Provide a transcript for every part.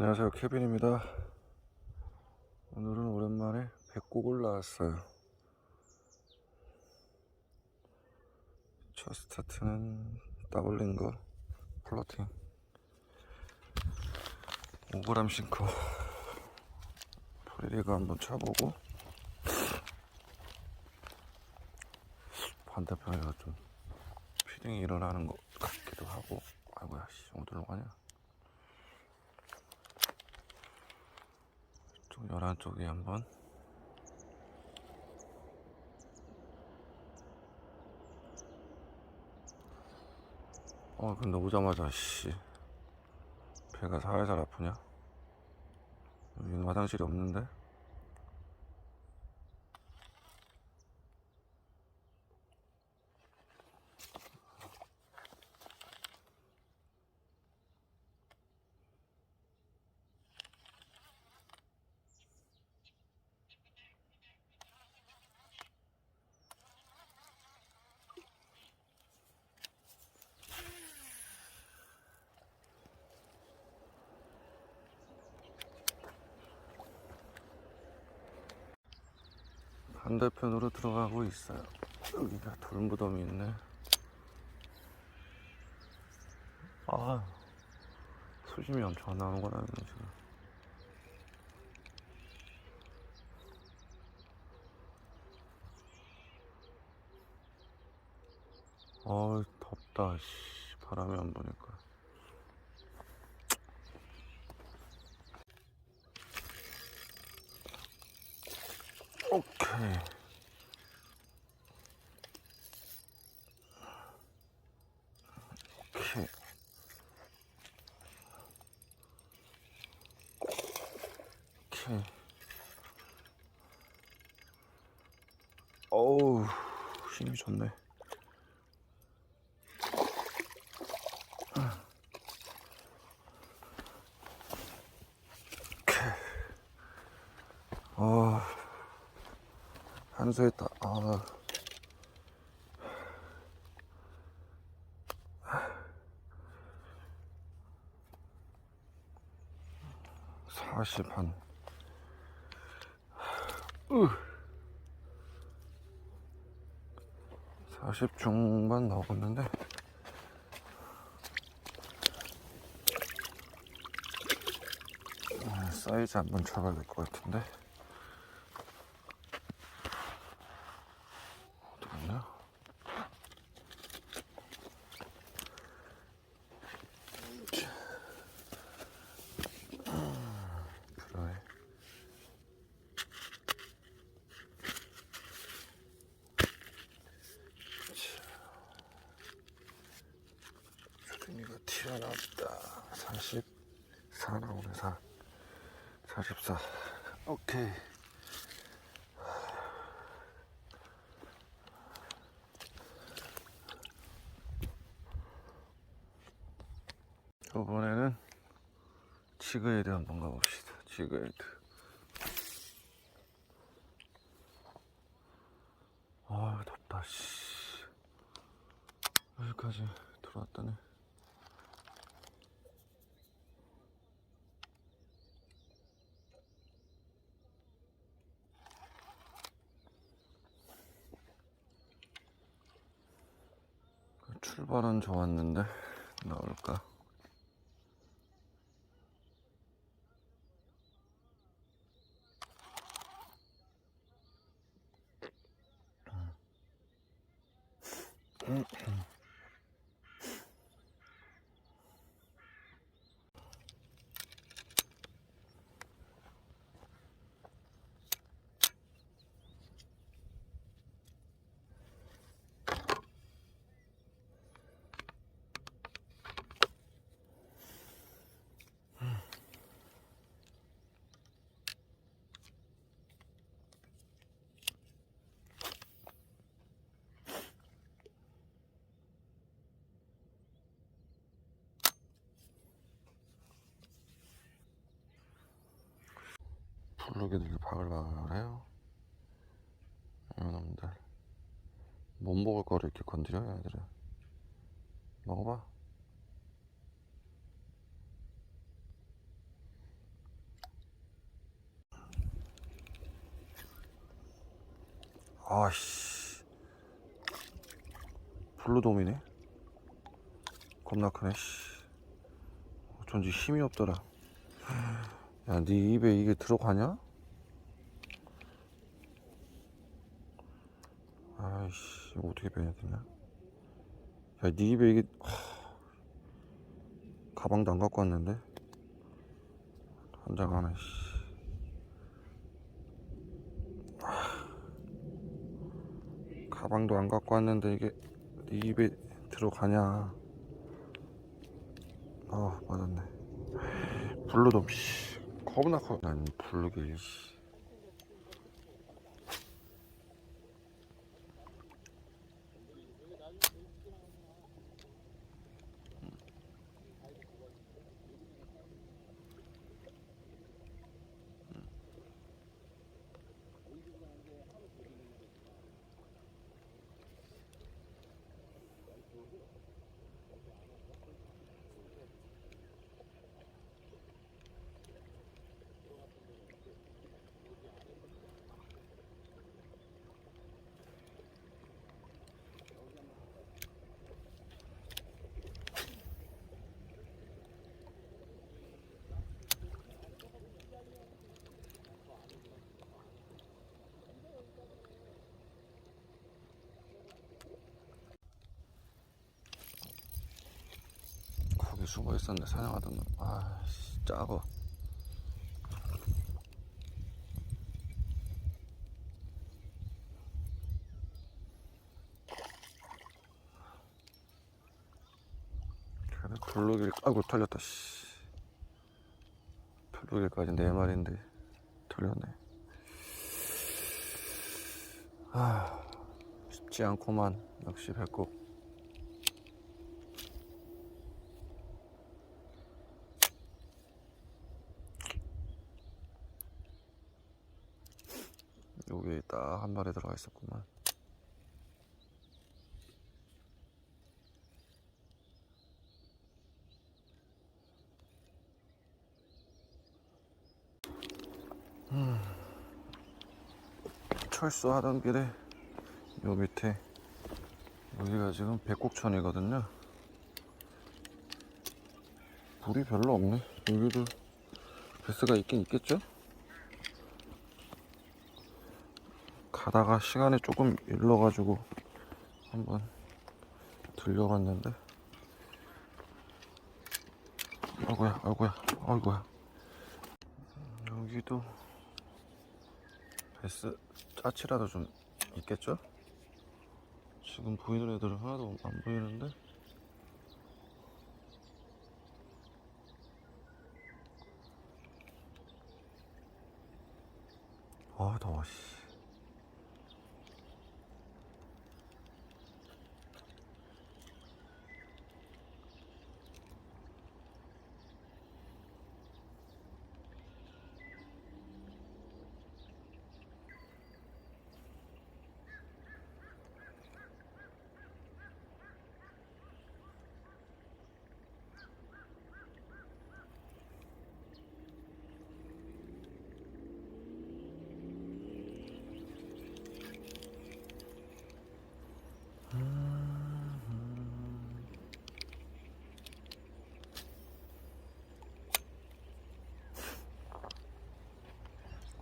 안녕하세요. 케빈입니다. 오늘은 오랜만에 백곡을 나왔어요. 첫 스타트는 더블링거 플러팅. 5g 싱커 프리리그 한번 쳐보고. 반대편에서 좀 피딩이 일어나는 것 같기도 하고. 아이고야 씨 어디로 가냐 쪽 열한 쪽에 한번. 어 근데 오자마자 씨. 배가 살살 아프냐? 여기는 화장실이 없는데 반대편으로 들어가고 있어요. 여기가 돌무덤이 있네. 아, 수심이 엄청 안 나오는구나, 여기 지금. 어 덥다, 씨. 바람이 안 부니까. 오케이. 오케이. 오케이. 어우, 힘이 좋네. 오케이. 어, 한수했다. 아. 사십 한. 으. 40 중반 나오겠는데. 아, 사이즈 한번 잡아야 될 것 같은데. 어디 갔냐? 그래. 주둥이가 튀어 나왔다. 44 나오네, 4. 44. 오케이. 이번에는 지그헤드 한번 가봅시다. 지그헤드. 아 덥다. 씨. 여기까지 들어왔다네. 출발은 좋았는데 나올까? 블록이들이 바글바글해요. 이놈들. 못 먹을 거를 이렇게 건드려요, 애들은. 먹어봐. 아씨. 블루돔이네. 겁나 크네, 씨. 어쩐지 힘이 없더라. 야 네 입에 이게 들어가냐? 아이씨 어떻게 빼야 되냐? 야 네 입에 이게 하, 가방도 안 갖고 왔는데? 한 장 하나 씨. 가방도 안 갖고 왔는데 이게 네 입에 들어가냐? 아 맞았네. 블루돔 씨 겁나 커난 블루길 있었네 사냥하던 놈. 아, 씨, 작어. 그래 블루길 아이고 털렸다. 씨. 블루길까지 네 마리인데 털렸네. 아, 쉽지 않구만. 역시 배꼽. 딱한 마리 들어가 있었구만. 음. 철수하던 길에 요 밑에 여기가 지금 백곡천이거든요. 물이 별로 없네. 여기도 베스가 있긴 있겠죠? 가다가 시간이 조금 일러가지고 한번 들려봤는데. 아이고야 아이고야 아이고야. 여기도 베스 짜치라도 좀 있겠죠? 지금 보이는 애들은 하나도 안 보이는데. 아 더워 씨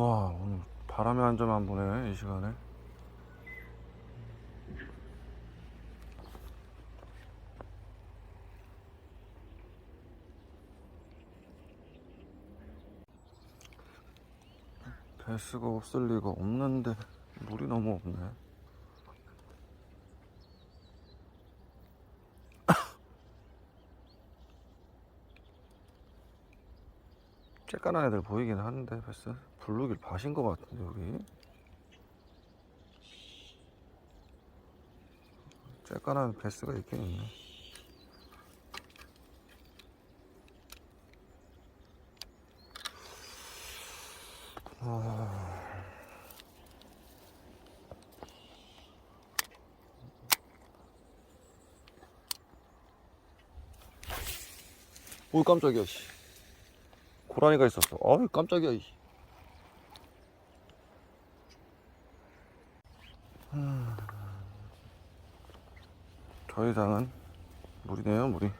와 오늘 바람이 한점안 부네 이 시간에. 배스가 없을 리가 없는데 물이 너무 없네. 쬐깐한 애들 보이긴 하는데 베스 블루길 밭인 것 같은데 여기? 쬐깐한 베스가 있긴 있네. 아... 오 깜짝이야 씨. 고라니가 있었어. 어이 깜짝이야 이. 더 이상은 물이네요 물이.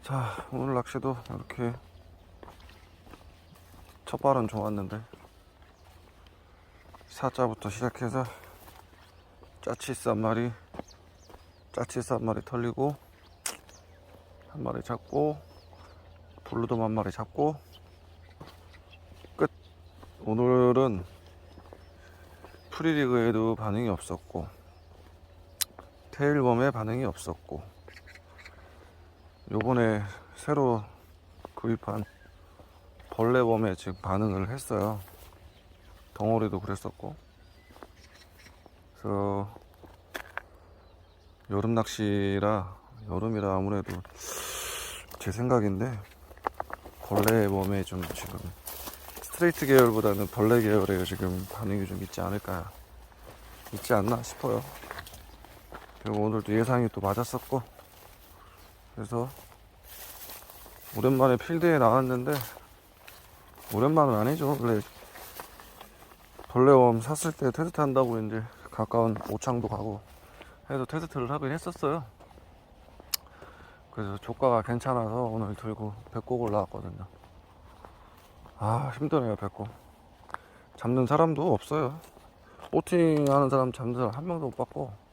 자 오늘 낚시도 이렇게 첫 발은 좋았는데 사자부터 시작해서 짜치스 한 마리 짜치스 한 마리 털리고 한 마리 잡고 블루돔 한 마리 잡고 끝. 오늘은 프리리그에도 반응이 없었고 테일범에 반응이 없었고 요번에 새로 구입한 벌레범에 지금 반응을 했어요 덩어리도 그랬었고 그래서 여름 낚시라 여름이라 아무래도 제 생각인데 벌레 웜에 좀 지금 스트레이트 계열보다는 벌레 계열에 지금 반응이 좀 있지 않을까 있지 않나 싶어요. 그리고 오늘도 예상이 또 맞았었고 그래서 오랜만에 필드에 나왔는데 오랜만은 아니죠. 원래 벌레웜 샀을 때 테스트 한다고 이제 가까운 오창도 가고 해서 테스트를 하긴 했었어요. 그래서 조과가 괜찮아서 오늘 들고 배꼽을 나왔거든요. 아 힘드네요 배꼽. 잡는 사람도 없어요. 보팅 하는 사람 사람 한 명도 못 봤고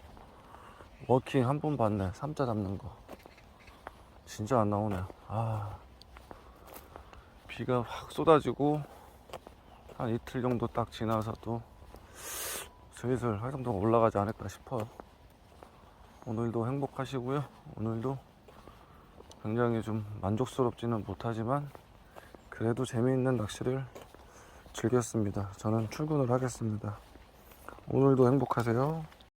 워킹 한 번 봤네. 삼자 잡는 거. 진짜 안 나오네. 아 비가 확 쏟아지고 한 이틀 정도 딱 지나서 또 슬슬 활동도가 올라가지 않을까 싶어요. 오늘도 행복하시고요. 오늘도 굉장히 좀 만족스럽지는 못하지만 그래도 재미있는 낚시를 즐겼습니다. 저는 출근을 하겠습니다. 오늘도 행복하세요.